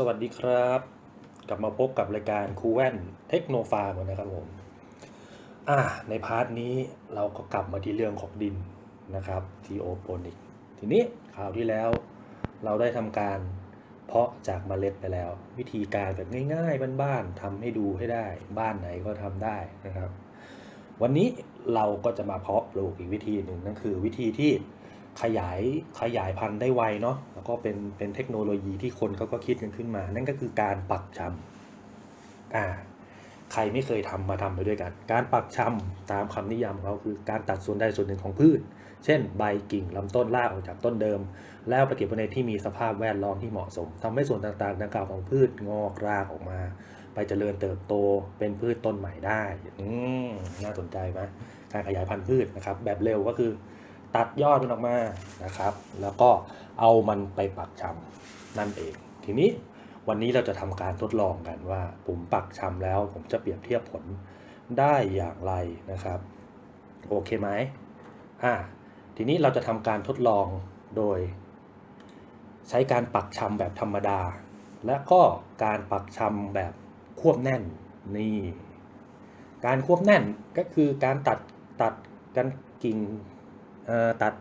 สวัสดีครับ กลับมาพบกับรายการคูแว่นเทคโนฟาร์มนะครับผมอ่าในพาร์ทนี้เราก็กลับมาที่เรื่องของดินนะครับทีโอโปนิกทีนี้คราวที่แล้วเราได้ทำการเพาะจากเมล็ดไปแล้ว วิธีการแบบง่ายๆบ้านๆทำให้ดูให้ได้ บ้านไหนก็ทำได้นะครับ วันนี้เราก็จะมาเพาะปลูกอีกวิธีหนึ่งนั่นคือวิธีที่ ขยายขยายพันธุ์ได้ไวเนาะแล้วก็เป็นเป็นเทคโนโลยีที่คนเขาก็คิดกันขึ้นมา นั่นก็คือการปักชำอ่าใครไม่เคยทำมาทำไปด้วยกัน การปักชำตามคำนิยามเขาคือการตัดส่วนใดส่วนหนึ่งของพืช เช่น ใบกิ่งลำต้นรากออกจากต้นเดิม แล้วไปเก็บไว้ในที่มีสภาพแวดล้อมที่เหมาะสมทำให้ส่วนต่างๆดังกล่าวของพืชงอกรากออกมา ไปเจริญเติบโตเป็นพืชต้นใหม่ได้ อืน่าสนใจไหมการขยายพันธุ์พืชนะครับ แบบเร็วก็คือ ตัดยอดมันออกมานะครับ แล้วก็เอามันไปปักชำนั่นเอง ทีนี้วันนี้เราจะทำการทดลองกันว่า ผมปักชำแล้ว ผมจะเปรียบเทียบผลได้อย่างไรนะครับ โอเคไหมอ่าทีนี้เราจะทำการทดลองโดย ใช้การปักชำแบบธรรมดา และก็การปักชำแบบควบแน่นนี่การควบแน่นก็คือการตัดตัดกันกิ่ง ตัด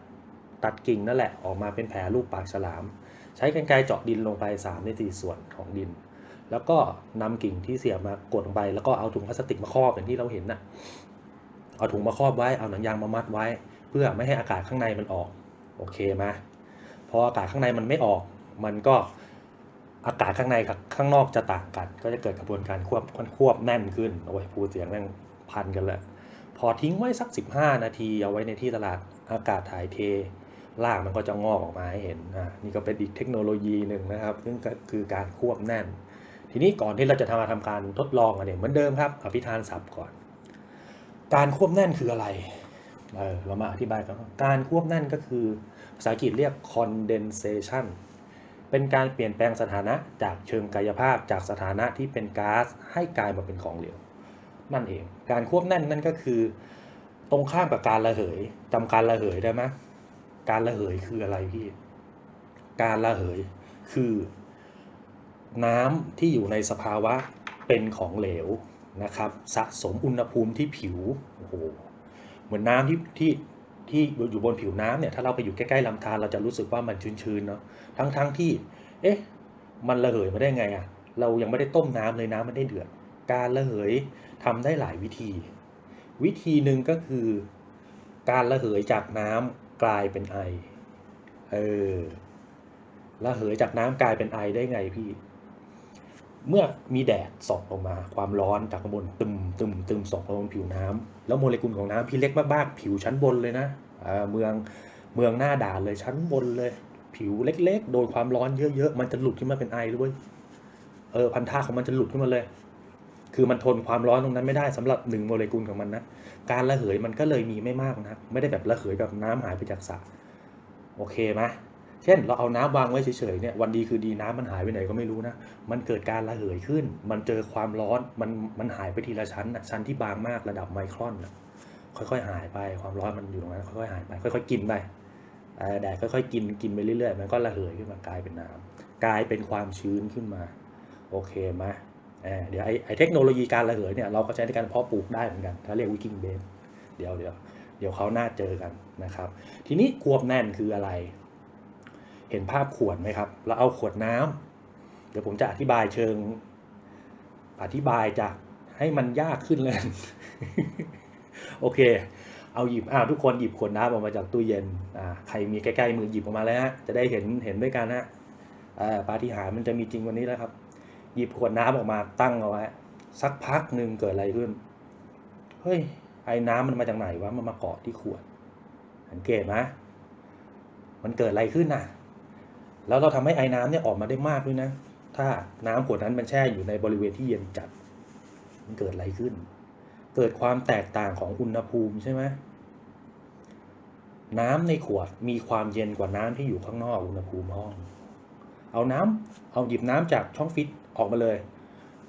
ตัดกิ่งนั่นแหละออกมาเป็นแผลรูปปากฉลาม ใช้กรรไกรเจาะดินลงไป3ใน4ส่วนของดิน แล้วก็นำกิ่งที่เสียมากดลงไป แล้วก็เอาถุงพลาสติกมาครอบอย่างที่เราเห็นน่ะเอาถุงมาครอบไว้เอาหนังยางมามัดไว้ เพื่อไม่ให้อากาศข้างในมันออกโอเคไหมพออากาศข้างในมันไม่ออก มันก็อากาศข้างในกับข้างนอกจะต่างกัน ก็จะเกิดกระบวนการควบควบแน่นขึ้นโอ้ยพูดเสียงแม่งพันกันเลยพอทิ้งไว้สัก 15 นาทีเอาไว้ในที่ตลาด อากาศถ่ายเทรากมันก็จะงอกออกมาให้เห็นอ่านี่ก็เป็นอีกเทคโนโลยีหนึ่งนะครับ ซึ่งก็คือการควบแน่น ทีนี้ก่อนที่เราจะทำมาทำการทดลองกันเนี่ยเหมือนเดิมครับอภิธานศัพท์ก่อน การควบแน่นคืออะไรเออเรามาอธิบายกันการควบแน่นก็คือภาษาอังกฤษเรียก condensation เป็นการเปลี่ยนแปลงสถานะจากเชิงกายภาพจากสถานะที่เป็นก๊าซให้กลายมาเป็นของเหลวนั่นเอง การควบแน่นนั่นก็คือ ตรงข้ามกับการระเหยจำการระเหยได้ไหมการระเหยคืออะไรพี่ การระเหยคือ น้ำที่อยู่ในสภาวะเป็นของเหลวนะครับ สะสมอุณหภูมิที่ผิวโอ้โหเหมือนน้ำที่ที่ที่อยู่บนผิวน้ำเนี่ยถ้าเราไปอยู่ใกล้ๆลำธารเราจะรู้สึกว่ามันชื้นๆเนาะทั้งๆทที่ เอ๊ะ มันระเหยมาได้ไงอะ่ะเรายังไม่ได้ต้มน้ำเลยน้ำไม่ได้เดือด การระเหยทำได้หลายวิธี วิธีหนึ่งก็คือ การระเหยจากน้ำกลายเป็นไอ เออ ระเหยจากน้ำกลายเป็นไอได้ไงพี่ เมื่อมีแดดส่องลงมา ความร้อนจากข้างบนตึมตึมตึมส่องลงบนผิวน้ำแล้วโมเลกุลของน้ำพี่เล็กมากๆ ผิวชั้นบนเลยนะอ่าเมืองเมืองหน้าด่านเลยชั้นบนเลย ผิวเล็กๆ โดนความร้อนเยอะๆ มันจะหลุดขึ้นมาเป็นไอด้วยเออพันธะของมันจะหลุดขึ้นมาเลย คือมันทนความร้อนตรงนั้นไม่ได้สำหรับหนึ่งโมเลกุลของมันนะ การระเหยมันก็เลยมีไม่มากนะ ไม่ได้แบบระเหยแบบน้ำหายไปจากสระโอเคไหมเช่น เราเอาน้ำวางไว้เฉยๆเนี่ยวันดีคือดีน้ำมันหายไปไหนก็ไม่รู้นะ มันเกิดการระเหยขึ้น มันเจอความร้อน มันมันหายไปทีละชั้นชั้นที่บางมากระดับไมครอนค่อยๆหายไปความร้อนมันอยู่ตรงนั้นค่อยๆหายไปค่อยๆกินไปแดดค่อยๆกินกินไปเรื่อยๆ มันก็ระเหยขึ้นมากลายเป็นน้ำกลายเป็นความชื้นขึ้นมา โอเคไหม เดี๋ยวไอ้ไอเทคโนโลยีการระเหยเนี่ยเราก็ใช้ในการเพาะปลูกได้เหมือนกัน ถ้าเรียกวิกิ้งเบสเดี๋ยวเดี๋ยวเดี๋ยวเขาหน้าเจอกันนะครับ ทีนี้ควบแน่นคืออะไร เห็นภาพขวดไหมครับ เราเอาขวดน้ำเดี๋ยวผมจะอธิบายเชิง อธิบายจากให้มันยากขึ้นเลย โอเค เอาหยิบอ้าวทุกคนหยิบขวดน้ำออกมาจากตู้เย็นอ่าใครมีใกล้ๆมือหยิบออกมาแล้วฮะจะได้เห็นเห็นด้วยกันฮะอ่าปาฏิหาริย์มันจะมีจริงวันนี้แล้วครับ หยิบขวดน้ำออกมาตั้งเอาไว้สักพักหนึ่งเกิดอะไรขึ้น เฮ้ย ไอ้น้ำมันมาจากไหนวะ มันมาเกาะที่ขวด สังเกตไหมมันเกิดอะไรขึ้นน่ะ แล้วเราทำให้ไอ้น้ำเนี่ยออกมาได้มากด้วยนะ ถ้าน้ำขวดนั้นมันแช่อยู่ในบริเวณที่เย็นจัด มันเกิดอะไรขึ้น เกิดความแตกต่างของอุณหภูมิใช่ไหมน้ำในขวดมีความเย็นกว่าน้ำที่อยู่ข้างนอกอุณหภูมิห้อง เอาน้ำเอาหยิบน้ำจากช่องฟิต ออกมาเลย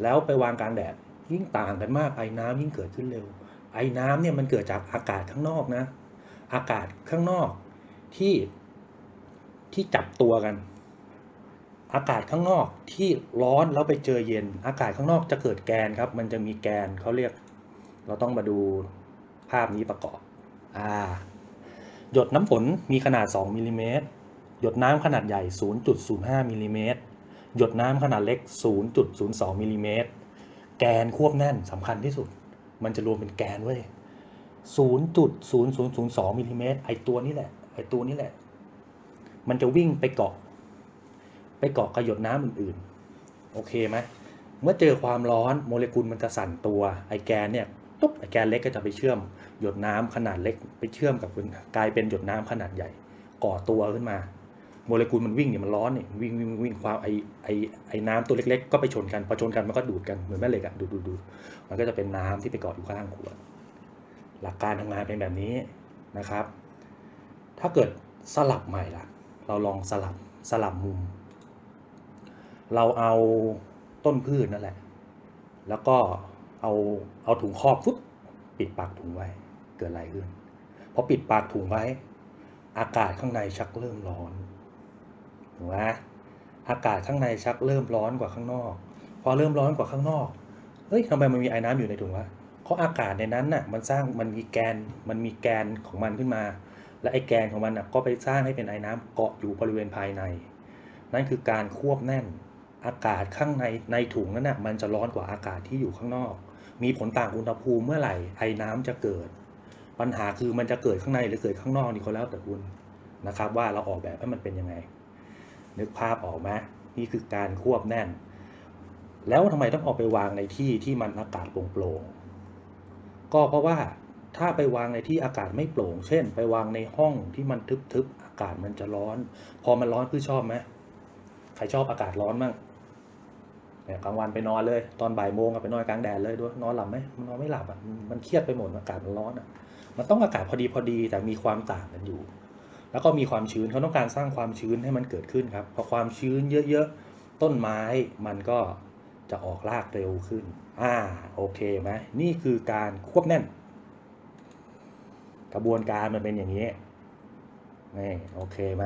แล้วไปวางกลางแดดยิ่งต่างกันมากไอ้น้ำยิ่งเกิดขึ้นเร็ว ไอ้น้ำเนี่ยมันเกิดจากอากาศข้างนอกนะ อากาศข้างนอกที่ที่จับตัวกัน อากาศข้างนอกที่ร้อนแล้วไปเจอเย็น อากาศข้างนอกจะเกิดแกนครับ มันจะมีแกนเขาเรียก เราต้องมาดูภาพนี้ประกอบอ่าหยดน้ำฝนมีขนาด 2มิลลิเมตรหยดน้ำขนาดใหญ่ 0.05มิลลิเมตร หยดน้ำขนาดเล็ก 0.02มิลลิเมตร แกนควบแน่นสำคัญที่สุด มันจะรวมเป็นแกนเว้ย0.0002มิลลิเมตรไอตัวนี้แหละ ไอตัวนี้แหละ มันจะวิ่งไปเกาะ ไปเกาะกับหยดน้ำอื่นๆ โอเคไหม เมื่อเจอความร้อนโมเลกุลมันจะสั่นตัว ไอแกนเนี่ย ตุ๊บ ไอแกนเล็กก็จะไปเชื่อม หยดน้ำขนาดเล็ก ไปเชื่อมกับกลายเป็นหยดน้ำขนาดใหญ่ ก่อตัวขึ้นมา โมเลกุลมันวิ่งเนี่ยมันร้อนเนี่ยวิ่งวิ่งวิ่งความไอไอไอน้ำตัวเล็ก ๆ ก็ไปชนกันพอชนกันมันก็ดูดกันเหมือนแม่เหล็กอะดูดดูดดูดมันก็จะเป็นน้ำที่ไปเกาะอยู่ข้างขวดหลักการทำงานเป็นแบบนี้นะครับ ถ้าเกิดสลับใหม่ล่ะ เราลองสลับสลับมุม เราเอาต้นพืชนั่นแหละ แล้วก็เอาเอาถุงครอบฟุ๊บปิดปากถุงไว้เกิดอะไรขึ้นพอปิดปากถุงไว้ อากาศข้างในชักเริ่มร้อน ถูกไหมอากาศข้างในชักเริ่มร้อนกว่าข้างนอก พอเริ่มร้อนกว่าข้างนอกเฮ้ยทำไมมันมีไอ้น้ำอยู่ในถุงวะเพราะอากาศในนั้นน่ะมันสร้างมันมีแกนมันมีแกนของมันขึ้นมา และไอ้แกนของมันน่ะก็ไปสร้างให้เป็นไอ้น้ำเกาะอยู่บริเวณภายใน นั่นคือการควบแน่นอากาศข้างในในถุงนั้นน่ะมันจะร้อนกว่าอากาศที่อยู่ข้างนอก มีผลต่างอุณหภูมิเมื่อไหร่ไอ้น้ำจะเกิด ปัญหาคือมันจะเกิดข้างในหรือเกิดข้างนอกนี่ก็แล้วแต่คุณนะครับว่าเราออกแบบให้มันเป็นยังไง นึกภาพออกไหมนี่คือการควบแน่น แล้วทำไมต้องเอาไปวางในที่ที่มันอากาศโปร่งๆก็เพราะว่าถ้าไปวางในที่อากาศไม่โปร่ง เช่น ไปวางในห้องที่มันทึบๆ อากาศมันจะร้อน พอมันร้อนคือชอบไหมใครชอบอากาศร้อนมั่งเนี่ยกลางวันไปนอนเลย ตอนบ่ายโมงไปนอนกลางแดดเลยด้วยนอนหลับไหมมันนอนไม่หลับอะมันเครียดไปหมดอากาศมันร้อนอะมันต้องอากาศพอดีพอดีแต่มีความต่างกันอยู่ แล้วก็มีความชื้นเขาต้องการสร้างความชื้นให้มันเกิดขึ้นครับพอความชื้นเยอะๆต้นไม้มันก็จะออกรากเร็วขึ้นอ่าโอเคไหมนี่คือการควบแน่น กระบวนการมันเป็นอย่างนี้นี่โอเคไหม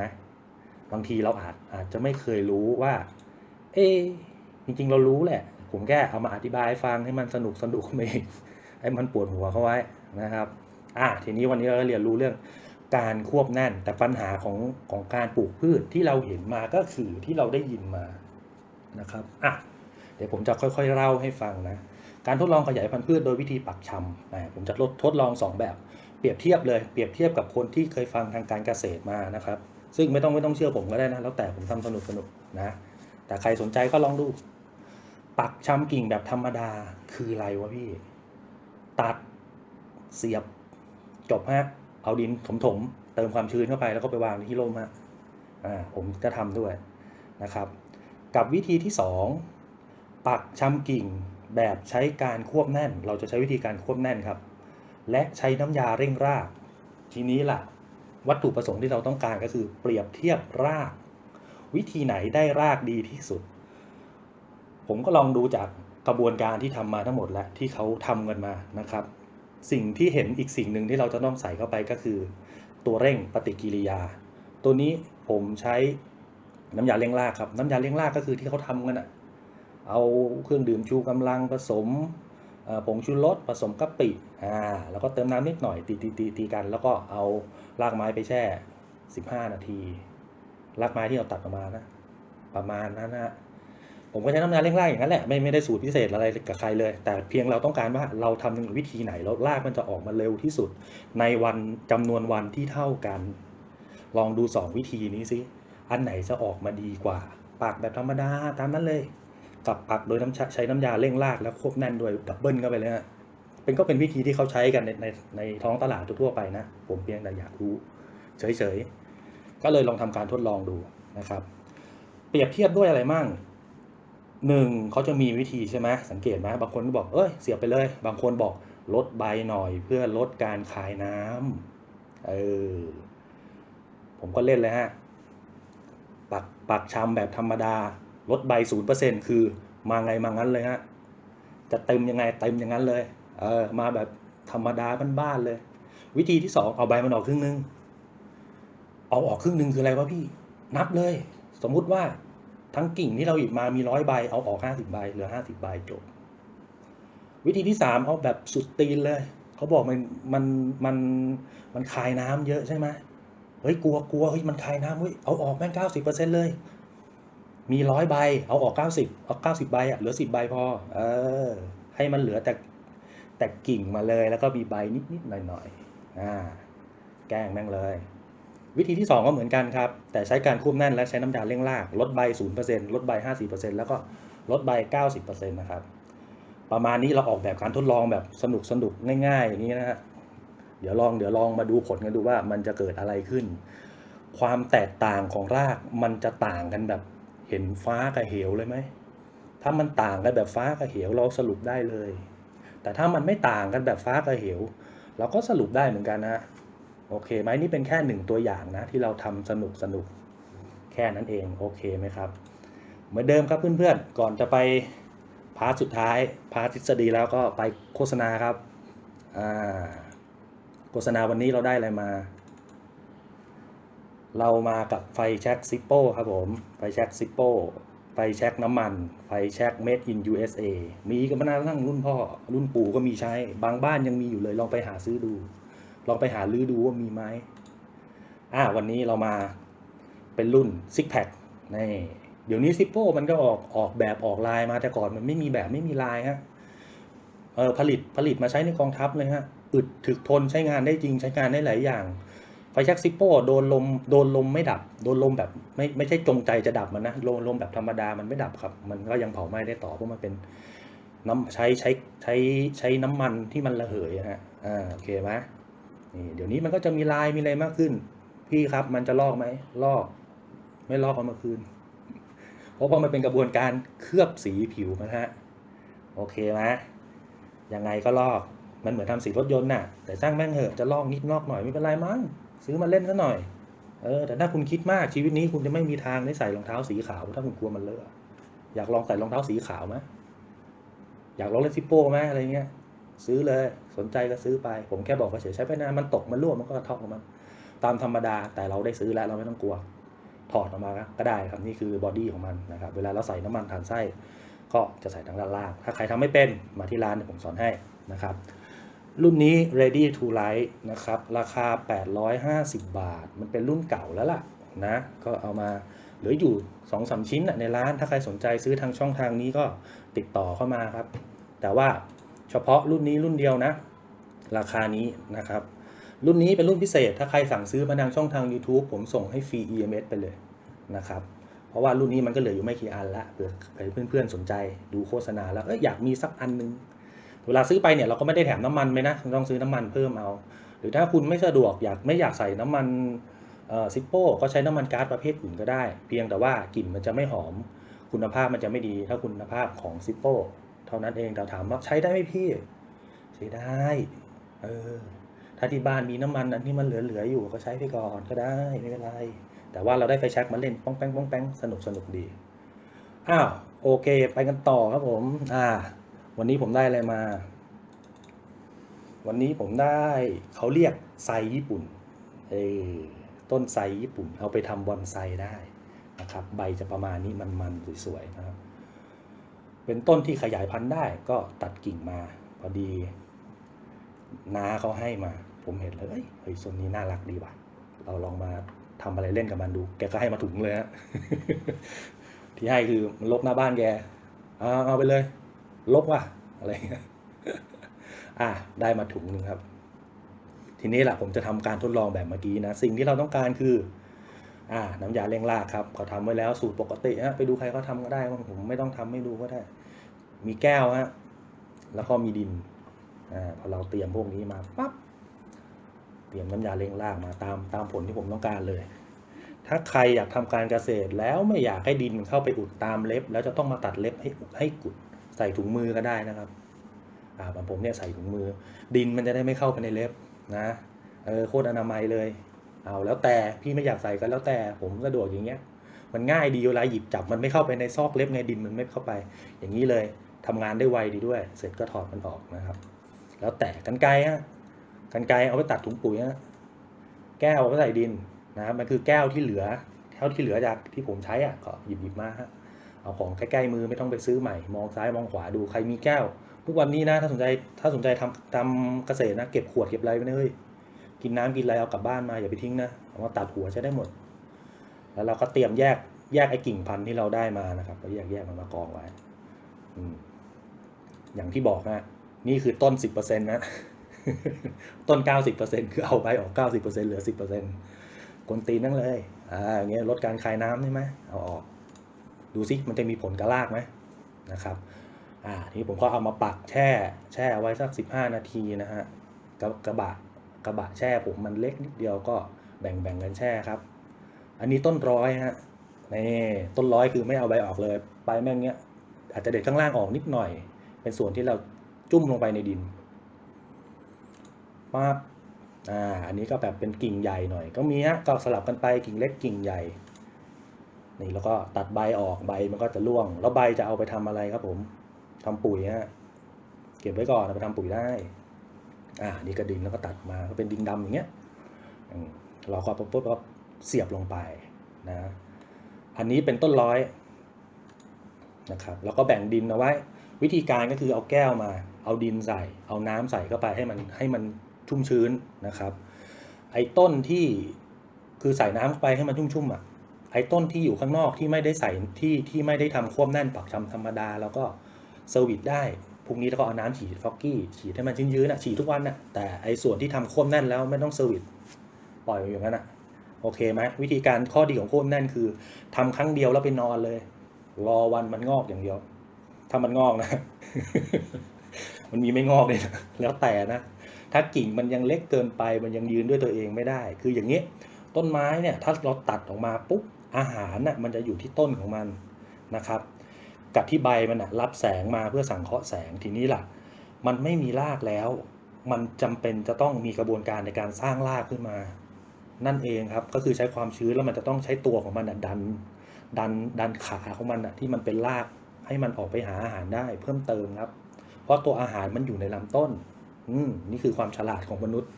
บางทีเราอาจอาจจะไม่เคยรู้ว่า เอ๊จริงๆ เรารู้แหละ ผมแค่เอามาอธิบายฟังให้มันสนุกสนุกเองให้มันปวดหัวเข้าไว้นะครับ อะทีนี้วันนี้เราก็เรียนรู้เรื่อง การควบแน่น แต่ปัญหาของของการปลูกพืชที่เราเห็นมาก็คือที่เราได้ยินมานะครับอะเดี๋ยวผมจะค่อยๆเล่าให้ฟังนะการทดลองขยายพันธุ์พืชโดยวิธีปักชำนะผมจะทดทดลอง 2 แบบ เปรียบเทียบเลยเปรียบเทียบกับคนที่เคยฟังทางการเกษตรมานะครับ ซึ่งไม่ต้องไม่ต้องเชื่อผมก็ได้นะ แล้วแต่ผมทำสนุกสนุกนะ แต่ใครสนใจก็ลองดู ปักชำกิ่งแบบธรรมดาคืออะไรวะพี่ ตัดเสียบจบฮะ เอาดินถมถมๆเติมความชื้นเข้าไปแล้วก็ไปวางที่ร่มฮะอ่าผมจะทำด้วยนะครับ กับวิธีที่ 2 ปักชำกิ่งแบบใช้การควบแน่น เราจะใช้วิธีการควบแน่นครับ และใช้น้ำยาเร่งราก ทีนี้ล่ะ วัตถุประสงค์ที่เราต้องการก็คือเปรียบเทียบราก วิธีไหนได้รากดีที่สุด ผมก็ลองดูจากกระบวนการที่ทำมาทั้งหมดแล้วที่เขาทำกันมานะครับ สิ่งที่เห็นอีกสิ่งหนึ่งที่เราจะต้องใส่เข้าไปก็คือ ตัวเร่งปฏิกิริยา ตัวนี้ผมใช้น้ำยาเร่งรากครับ น้ำยาเร่งรากก็คือที่เขาทำกันอะเอาเครื่องดื่มชูกำลังผสมผงชูรสผสมกะปิอ่าแล้วก็เติมน้ำนิดหน่อยตีตีตีตีกัน แล้วก็เอารากไม้ไปแช่ 15 นาที รากไม้ที่เราตัดออกมานะ ประมาณนั้นนะ ผมก็ใช้น้ำยาเร่งรากอย่างนั้นแหละไม่ไม่ได้สูตรพิเศษอะไรกับใครเลย แต่เพียงเราต้องการว่าเราทำวิธีไหนแล้วรากมันจะออกมาเร็วที่สุด ในวันจำนวนวันที่เท่ากัน ลองดู 2 วิธีนี้สิอันไหนจะออกมาดีกว่าปักแบบธรรมดาตามนั้นเลย กับปักโดยน้ำใช้น้ำยาเร่งรากแล้วควบแน่นด้วยดับเบิลเข้าไปเลยฮะเป็นก็เป็นวิธีที่เขาใช้กันในในในท้องตลาดทั่วไปนะ ผมเพียงแต่อยากรู้เฉยๆก็เลยลองทำการทดลองดูนะครับ เปรียบเทียบด้วยอะไรมั่ง หนึ่งเขาจะมีวิธีใช่ไหมสังเกตไหมบางคนก็บอกเอ้ยเสียบไปเลย บางคนบอกลดใบหน่อยเพื่อลดการคายน้ำเออผมก็เล่นเลยฮะปักปักชำแบบธรรมดา ลดใบศูนย์เปอร์เซ็นคือมาไงมางั้นเลยฮะจะเต็มยังไงเต็มอย่างนั้นเลยเออมาแบบธรรมดาบ้านๆเลย วิธีที่สองเอาใบมันออกครึ่งนึง เอาออกครึ่งหนึ่งคืออะไรวะพี่ นับเลย สมมุติว่า ทั้งกิ่งที่เราหยิบมามีร้อยใบเอาออกห้าสิบใบเหลือห้าสิบใบจบ วิธีที่สามเอาแบบสุดตีนเลยเขาบอกมันมันมันมันคายน้ำเยอะใช่ไหมเฮ้ยกลัวกลัวเฮ้ยมันคายน้ำเฮ้ยเอาออกแม่งเก้าสิบเปอร์เซ็นเลย มีร้อยใบเอาออกเก้าสิบเอาเก้าสิบใบอะเหลือสิบใบพอ เออ ให้มันเหลือแต่แต่กิ่งมาเลยแล้วก็มีใบนิดนิดหน่อยหน่อยอ่าแกล้งแม่งเลย วิธีที่สองก็เหมือนกันครับ แต่ใช้การควบแน่นและใช้น้ำยาเร่งราก ลดใบศูนย์เปอร์เซ็นต์ลดใบห้าสิบเปอร์เซ็นต์แล้วก็ลดใบเก้าสิบเปอร์เซ็นต์นะครับ ประมาณนี้เราออกแบบการทดลองแบบสนุกสนุกง่ายๆ อย่างนี้นะฮะเดี๋ยวลองเดี๋ยวลองมาดูผลกันดูว่ามันจะเกิดอะไรขึ้น ความแตกต่างของรากมันจะต่างกันแบบเห็นฟ้ากับเหวเลยไหม ถ้ามันต่างกันแบบฟ้ากับเหวเราสรุปได้เลย แต่ถ้ามันไม่ต่างกันแบบฟ้ากับเหว เราก็สรุปได้เหมือนกันนะ โอเคไหมนี่เป็นแค่หนึ่งตัวอย่างนะที่เราทำสนุกสนุกแค่นั้นเองโอเคไหมครับ เหมือนเดิมครับเพื่อนๆ ก่อนจะไปพาร์ทสุดท้ายพาร์ททฤษฎีแล้วก็ไปโฆษณาครับอ่าโฆษณาวันนี้เราได้อะไรมา เรามากับไฟแช็กซิปโป้ครับผม ไฟแช็กซิปโป้ไฟแช็กน้ำมัน ไฟแช็ก made in USA มีกันมานานตั้งรุ่นพ่อรุ่นปู่ก็มีใช้ บางบ้านยังมีอยู่เลยลองไปหาซื้อดู ลองไปหาลื้อดูว่ามีไหมอ่าวันนี้เรามาเป็นรุ่น Six Pack นี่เดี๋ยวนี้ซิปโป้มันก็ออกออกแบบออกลายมาแต่ก่อนมันไม่มีแบบไม่มีลายฮะเออผลิตผลิตมาใช้ในกองทัพเลยฮะอึดถึกทนใช้งานได้จริงใช้งานได้หลายอย่างไฟแช็กซิปโป้โดนลมโดนลมไม่ดับ โดนลมแบบไม่ไม่ใช่จงใจจะดับมันนะลมลมแบบธรรมดามันไม่ดับครับ มันก็ยังเผาไหม้ได้ต่อเพราะมันเป็นน้ำใช้ใช้ใช้ใช้น้ำมันที่มันระเหยอะฮะอ่าโอเคไหม นี่เดี๋ยวนี้มันก็จะมีลายมีอะไรมากขึ้น พี่ครับมันจะลอกไหมลอก ไม่ลอกเอามาคืน เพราะว่ามันเป็นกระบวนการเคลือบสีผิวนะฮะโอเคไหมยังไงก็ลอกมันเหมือนทำสีรถยนต์น่ะ แต่ช่างแม่งเหอะจะลอกนิดลอกหน่อยไม่เป็นไรมั้งซื้อมาเล่นซะหน่อยเออแต่ถ้าคุณคิดมากชีวิตนี้คุณจะไม่มีทางได้ใส่รองเท้าสีขาว ถ้าคุณกลัวมันเลอะอยากลองใส่รองเท้าสีขาวไหมอยากลองเล่นซิปโป้ไหมอะไรเงี้ย ซื้อเลย สนใจก็ซื้อไป ผมแค่บอกว่าเฉยใช้ไปนานมันตกมันรั่วมันก็กระทอกของมันตามธรรมดาแต่เราได้ซื้อแล้วเราไม่ต้องกลัว ถอดออกมาก็ได้ครับนี่คือบอดี้ของมันนะครับเวลาเราใส่น้ำมันฐานไส้ก็จะใส่ทางด้านล่าง ถ้าใครทำไม่เป็นมาที่ร้านผมสอนให้นะครับ รุ่นนี้ ready to light นะครับ ราคา 850 บาท มันเป็นรุ่นเก่าแล้วล่ะนะ ก็เอามาเหลืออยู่2อสชิ้นในร้าน ถ้าใครสนใจซื้อทางช่องทางนี้ก็ติดต่อเข้ามาครับ แต่ว่า เฉพาะรุ่นนี้รุ่นเดียวนะ ราคานี้นะครับ รุ่นนี้เป็นรุ่นพิเศษ ถ้าใครสั่งซื้อมาทางช่องทาง YouTube ผมส่งให้ฟรี EMS ไปเลยนะครับเพราะว่ารุ่นนี้มันก็เหลืออยู่ไม่กี่อันละเผื่อเพื่อนๆสนใจดูโฆษณาแล้วเอยอยากมีสักอันนึงเวลาซื้อไปเนี่ยเราก็ไม่ได้แถมน้ำมันไปนะต้องซื้อน้ำมันเพิ่มเอา หรือถ้าคุณไม่สะดวกอยากไม่อยากใส่น้ำมันซิปโป้ก็ใช้น้ำมันก๊าซประเภทอื่นก็ได้ เพียงแต่ว่ากลิ่นมันจะไม่หอม คุณภาพมันจะไม่ดีเท่าคุณภาพของซิปโป้ ท่านั้นเองแต่ถามว่าใช้ได้ไหมพี่ใช้ได้ เออ ถ้าที่บ้านมีน้ำมันอันที่มันเหลือๆอยู่ก็ใช้ไปก่อนก็ได้ไม่เป็นไรแต่ว่าเราได้ไฟแช็กมาเล่นป้องแป้งป้องแป้งสนุกสนุกดีอ้าวโอเค ไปกันต่อครับผม อ่า วันนี้ผมได้อะไรมา วันนี้ผมได้เขาเรียกไซญี่ปุ่นเออต้นไซญี่ปุ่น เอาไปทำบอนไซได้นะครับ ใบจะประมาณนี้มันๆสวยๆนะครับ เป็นต้นที่ขยายพันธุ์ได้ก็ตัดกิ่งมา พอดีน้าเขาให้มา ผมเห็นเลยเฮ้ยต้นนี้น่ารักดีว่ะ เราลองมาทำอะไรเล่นกับมันดู แกก็ให้มาถุงเลยฮะที่ให้คือมันลกหน้าบ้านแกเอาเอาไปเลยลบว่ะอะไรเงี้ยอะได้มาถุงหนึ่งครับ ทีนี้แหละผมจะทำการทดลองแบบเมื่อกี้นะ สิ่งที่เราต้องการคือ อ่าน้ำยาเร่งรากครับเขาทำไว้แล้วสูตรปกติฮะไปดูใครเขาทำก็ได้ผมไม่ต้องทำไม่ดูก็ได้ มีแก้วฮะแล้วก็มีดินอ่าพอเราเตรียมพวกนี้มาปั๊บเตรียมน้ำยาเร่งรากมาตามตามผลที่ผมต้องการเลย ถ้าใครอยากทำการเกษตรแล้วไม่อยากให้ดินมันเข้าไปอุดตามเล็บ แล้วจะต้องมาตัดเล็บให้ให้กุดใส่ถุงมือก็ได้นะครับอ่าแบบผมเนี่ยใส่ถุงมือ ดินมันจะได้ไม่เข้าไปในเล็บนะเออโคตรอนามัยเลย เอาแล้วแต่พี่ไม่อยากใส่ก็แล้วแต่ผมสะดวกอย่างเงี้ย มันง่ายดีเวลาหยิบจับมันไม่เข้าไปในซอกเล็บไงดินมันไม่เข้าไป อย่างนี้เลยทำงานได้ไวดีด้วย เสร็จก็ถอดมันออกนะครับ แล้วแต่กันไกรฮะกันไกรเอาไปตัดถุงปุ๋ยฮะแก้วเอาไปใส่ดินนะครับมันคือแก้วที่เหลือแก้วที่เหลือจากที่ผมใช้อะก็หยิบหยิบมาฮะเอาของใกล้ๆมือไม่ต้องไปซื้อใหม่ มองซ้ายมองขวาดูใครมีแก้ว ทุกวันนี้นะถ้าสนใจถ้าสนใจทำทำเกษตรนะเก็บขวดเก็บอะไรไปเลย กินน้ำกินอะไรเอากลับบ้านมาอย่าไปทิ้งนะเอามาตัดหัวใช้ได้หมด แล้วเราก็เตรียมแยกแยกไอ้กิ่งพันธุ์ที่เราได้มานะครับเราแยกแยกมันมากองไว้อย่างที่บอกนะนี่คือต้นสิบเปอร์เซ็นต์นะ ต้นเก้าสิบเปอร์เซ็นต์คือเอาไปออกเก้าสิบเปอร์เซ็นต์เหลือสิบเปอร์เซ็นต์กลตีนนั่งเลย อ่าอย่างเงี้ยลดการคายน้ำใช่ไหมเอาออก ดูซิมันจะมีผลกับรากไหมนะครับ อ่า ทีนี้ผมก็เอามาปักแช่ แช่ไว้สักสิบห้านาทีนะฮะกระกระบะ กระบะแช่ผมมันเล็กนิดเดียวก็แบ่งแบ่งกันแช่ครับ อันนี้ต้นร้อยฮะนี่ต้นร้อยคือไม่เอาใบออกเลยใบแม่งเนี้ย อาจจะเด็ดข้างล่างออกนิดหน่อย เป็นส่วนที่เราจุ่มลงไปในดินปั๊บอ่าอันนี้ก็แบบเป็นกิ่งใหญ่หน่อย ก็มีฮะก็สลับกันไปกิ่งเล็กกิ่งใหญ่นี่แล้วก็ตัดใบออกใบมันก็จะร่วง แล้วใบจะเอาไปทำอะไรครับผมทำปุ๋ยฮะเก็บไว้ก่อนเอาไปทำปุ๋ยได้ อ่านี่ก็ดินแล้วก็ตัดมาก็เป็นดินดำอย่างเงี้ยเราก็ปุ๊บปุ๊บก็เสียบลงไปนะอันนี้เป็นต้นร้อยนะครับแล้วก็แบ่งดินเอาไว้ วิธีการก็คือเอาแก้วมา เอาดินใส่ เอาน้ำใส่เข้าไปให้มันให้มันชุ่มชื้นนะครับ ไอ้ต้นที่คือใส่น้ำเข้าไปให้มันชุ่มๆอะไอ้ต้นที่อยู่ข้างนอกที่ไม่ได้ใส่ที่ที่ไม่ได้ทำควบแน่นปักชำธรรมดา แล้วก็เซอร์วิสได้ พรุ่งนี้แล้วก็เอาน้ำฉีดฟอกกี้ฉีดให้มันชื้นยืนๆอะฉีดทุกวันอะแต่ไอ้ส่วนที่ทำควบแน่นแล้วไม่ต้องเซอร์วิสปล่อยไว้อย่างนั้นอะโอเคไหมวิธีการข้อดีของควบแน่นคือทำครั้งเดียวแล้วไปนอนเลย รอวันมันงอกอย่างเดียว ถ้ามันงอกนะ มันมีไม่งอกเลยนะแล้วแต่นะ ถ้ากิ่งมันยังเล็กเกินไปมันยังยืนด้วยตัวเองไม่ได้ คืออย่างนี้ ต้นไม้เนี่ย ถ้าเราตัดออกมาปุ๊บอาหารน่ะมันจะอยู่ที่ต้นของมันนะครับ กับที่ใบมันน่ะรับแสงมาเพื่อสังเคราะห์แสงทีนี้ล่ะ มันไม่มีรากแล้ว มันจำเป็นจะต้องมีกระบวนการในการสร้างรากขึ้นมา นั่นเองครับก็คือใช้ความชื้นแล้วมันจะต้องใช้ตัวของมันน่ะดันดันดันขาของมันะที่มันเป็นรากให้มันออกไปหาอาหารได้เพิ่มเติมครับ เพราะตัวอาหารมันอยู่ในลำต้นอืมนี่คือความฉลาดของมนุษย์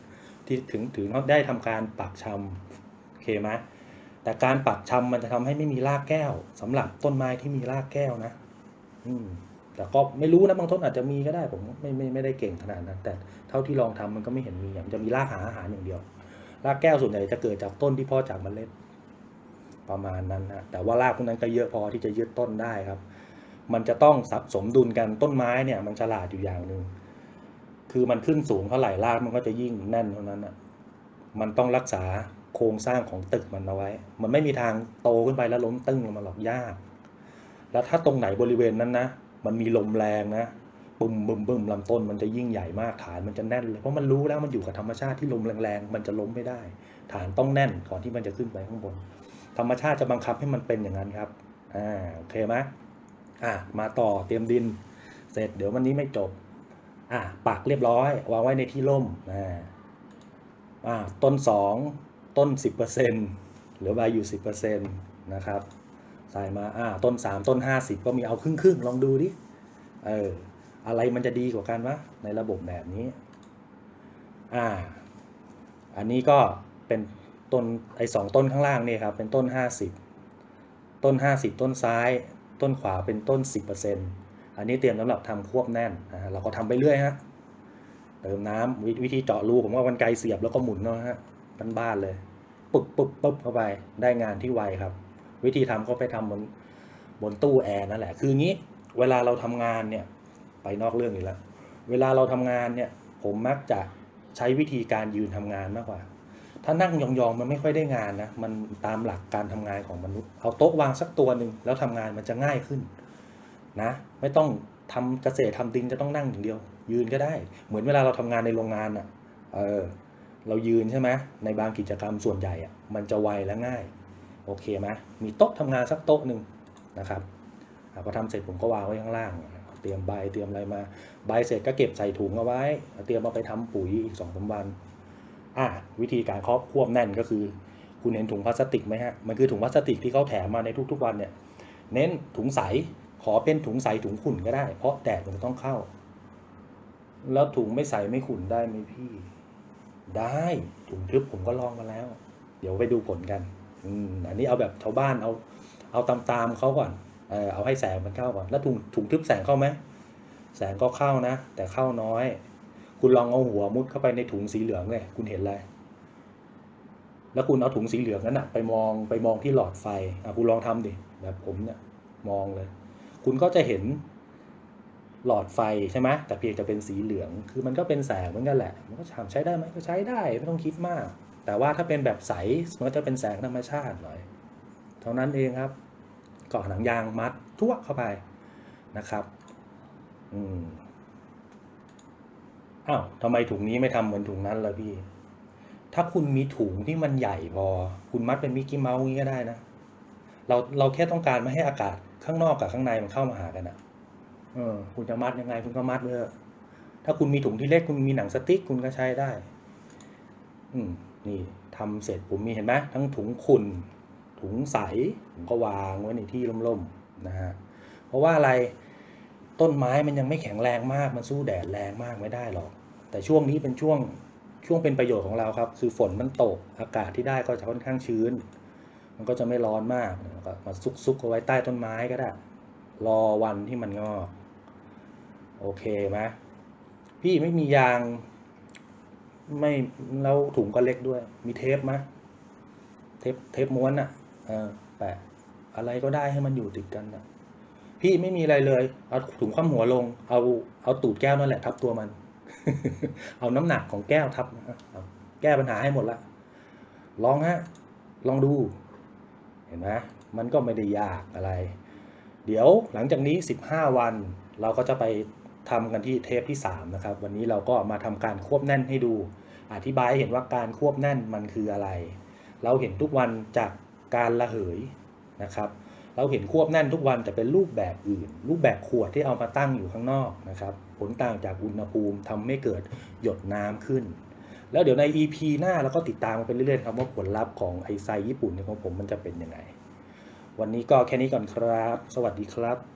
ที่ถึงถึงได้ทำการปักชำโอเคไหมแต่การปักชำมันจะทำให้ไม่มีรากแก้วสำหรับต้นไม้ที่มีรากแก้วนะ อืมแต่ก็ไม่รู้นะบางต้นอาจจะมีก็ได้ผมไม่ไม่ไม่ได้เก่งขนาดนั้นแต่เท่าที่ลองทำมันก็ไม่เห็นมีมันจะมีรากหาอาหารอย่างเดียวรากแก้วส่วนใหญ่จะเกิดจากต้นที่พ่อจากเมล็ดประมาณนั้นนะแต่ว่ารากพวกนั้นก็เยอะพอที่จะยึดต้นได้ครับ มันจะต้องสับสมดุลกันต้นไม้เนี่ย มันฉลาดอยู่อย่างหนึ่งคือมันขึ้นสูงเท่าไหร่รากมันก็จะยิ่งแน่นเท่านั้นอะมันต้องรักษาโครงสร้างของตึกมันเอาไว้ มันไม่มีทางโตขึ้นไปแล้วล้มตึ้งลงมาหรอกยาก แล้วถ้าตรงไหนบริเวณนั้นนะ มันมีลมแรงนะบึมบึมบึมลำต้นมันจะยิ่งใหญ่มากฐานมันจะแน่นเลยเพราะมันรู้แล้วมันอยู่กับธรรมชาติที่ลมแรงๆมันจะล้มไม่ได้ ฐานต้องแน่นก่อนที่มันจะขึ้นไปข้างบน ธรรมชาติจะบังคับให้มันเป็นอย่างนั้นครับอ่าโอเคไหมอะมาต่อเตรียมดิน เสร็จเดี๋ยววันนี้ไม่จบอะปักเรียบร้อยวางไว้ในที่ร่มอ่าอ่าต้นสองต้นสิบเปอร์เซ็นเหลือใบอยู่สิบเปอร์เซ็นตนะครับ ใส่มาอ่าต้นสามต้นห้าสิบก็มีเอาครึ่งครึ่งลองดูดิเอออะไรมันจะดีกว่ากันวะในระบบแบบนี้อ่าอันนี้ก็เป็นต้นไอ้สองต้นข้างล่างนี่ครับเป็นต้นห้าสิบต้นห้าสิบต้นซ้าย ต้นขวาเป็นต้นสิบเปอร์เซ็นอันนี้เตรียมสำหรับทำควบแน่นอ่าเราก็ทำไปเรื่อยฮะเติมน้ำววิธีเจาะรูผมว่ากันไกลเสียบแล้วก็หมุนเนาะฮะบ้านๆเลย ปึ๊บปึ๊บปึ๊บเข้าไปได้งานที่ไวครับ วิธีทำก็ไปทำบนบนตู้แอร์นั่นแหละ คืองี้ เวลาเราทำงานเนี่ยไปนอกเรื่องอีกแล้ว เวลาเราทำงานเนี่ย ผมมักจะใช้วิธีการยืนทำงานมากกว่า ถ้านั่งยองๆมันไม่ค่อยได้งานนะ มันตามหลักการทำงานของมนุษย์ เอาโต๊ะวางสักตัวหนึ่งแล้วทำงานมันจะง่ายขึ้นนะ ไม่ต้องทำเกษตรทำดินจะต้องนั่งอย่างเดียว ยืนก็ได้ เหมือนเวลาเราทำงานในโรงงานอะ เออ เรายืนใช่ไหมในบางกิจกรรมส่วนใหญ่อะ มันจะไวและง่าย โอเคไหมมีโต๊ะทำงานสักโต๊ะหนึ่งนะครับพอทำเสร็จผมก็วางไว้ข้างล่าง เตรียมใบเตรียมอะไรมา ใบเสร็จก็เก็บใส่ถุงเอาไว้ เตรียมเอาไปทำปุ๋ยอีกสองสามวันอะวิธีการครอบควบแน่นก็คือ คุณเห็นถุงพลาสติกไหมฮะ มันคือถุงพลาสติกที่เขาแถมมาในทุกๆวันเนี่ย เน้นถุงใส ขอเป็นถุงใสถุงขุ่นก็ได้ เพราะแดดมันต้องเข้า แล้วถุงไม่ใสไม่ขุ่นได้ไหมพี่ ได้ ถุงทึบผมก็ลองมาแล้ว เดี๋ยวไปดูผลกัน อันนี้เอาแบบชาวบ้านเอา เอาตามๆเขาก่อนเออเอาให้แสงมันเข้าก่อน แล้วถุงถุงทึบแสงเข้าไหมแสงก็เข้านะ แต่เข้าน้อย คุณลองเอาหัวมุดเข้าไปในถุงสีเหลืองเลยคุณเห็นอะไรแล้วคุณเอาถุงสีเหลืองนั้นอะไปมองไปมองที่หลอดไฟอะคุณลองทำดิแบบผมเนี่ยมองเลย คุณก็จะเห็นหลอดไฟใช่ไหมแต่เพียงจะเป็นสีเหลือง คือมันก็เป็นแสงเหมือนกันแหละ มันก็ถามใช้ได้ไหมก็ใช้ได้ไม่ต้องคิดมาก แต่ว่าถ้าเป็นแบบใสมันก็จะเป็นแสงธรรมชาติหน่อย เท่านั้นเองครับก่อหนังยางมัดทั่วเข้าไปนะครับอืมอ้าวทำไมถุงนี้ไม่ทำเหมือนถุงนั้นล่ะพี่ ถ้าคุณมีถุงที่มันใหญ่พอ คุณมัดเป็นมิกกี้เมาส์อย่างนี้ก็ได้นะ เราเราแค่ต้องการไม่ให้อากาศข้างนอกกับข้างในมันเข้ามาหากันอะเออ คุณจะมัดยังไง คุณก็มัดเลยถ้าคุณมีถุงที่เล็กคุณมีหนังสติ๊กคุณก็ใช้ได้ อืม นี่ทำเสร็จผมมีเห็นไหมทั้งถุงขุ่นถุงใสผมก็วางไว้ในที่ร่มๆนะฮะเพราะว่าอะไรต้นไม้มันยังไม่แข็งแรงมากมันสู้แดดแรงมากไม่ได้หรอก แต่ช่วงนี้เป็นช่วงช่วงเป็นประโยชน์ของเราครับ คือฝนมันตกอากาศที่ได้ก็จะค่อนข้างชื้น มันก็จะไม่ร้อนมากก็มาซุกๆเอาไว้ใต้ต้นไม้ก็ได้ รอวันที่มันงอก โอเคไหมพี่ไม่มียาง ไม่แล้วถุงก็เล็กด้วย มีเทปไหมเทปเทปม้วนอะเออแปะอะไรก็ได้ให้มันอยู่ติดกันอะพี่ไม่มีอะไรเลย เอาถุงคว่ำหัวลง เอาเอาตูดแก้วนั่นแหละทับตัวมัน เอาน้ำหนักของแก้วทับนะแก้ปัญหาให้หมดละลองฮะ ลองดู เห็นไหมมันก็ไม่ได้ยากอะไร เดี๋ยวหลังจากนี้ 15 วันเราก็จะไป ทำกันที่เทปที่ 3 นะครับ วันนี้เราก็มาทำการควบแน่นให้ดู อธิบายให้เห็นว่าการควบแน่นมันคืออะไร เราเห็นทุกวันจากการระเหยนะครับ เราเห็นควบแน่นทุกวันแต่เป็นรูปแบบอื่น รูปแบบขวดที่เอามาตั้งอยู่ข้างนอกนะครับ ผลต่างจากอุณหภูมิทำให้เกิดหยดน้ำขึ้น แล้วเดี๋ยวใน EP หน้าเราก็ติดตามกันไปเรื่อยๆครับว่าผลลัพธ์ของไอไซญี่ปุ่นของผมมันจะเป็นยังไง วันนี้ก็แค่นี้ก่อนครับ สวัสดีครับ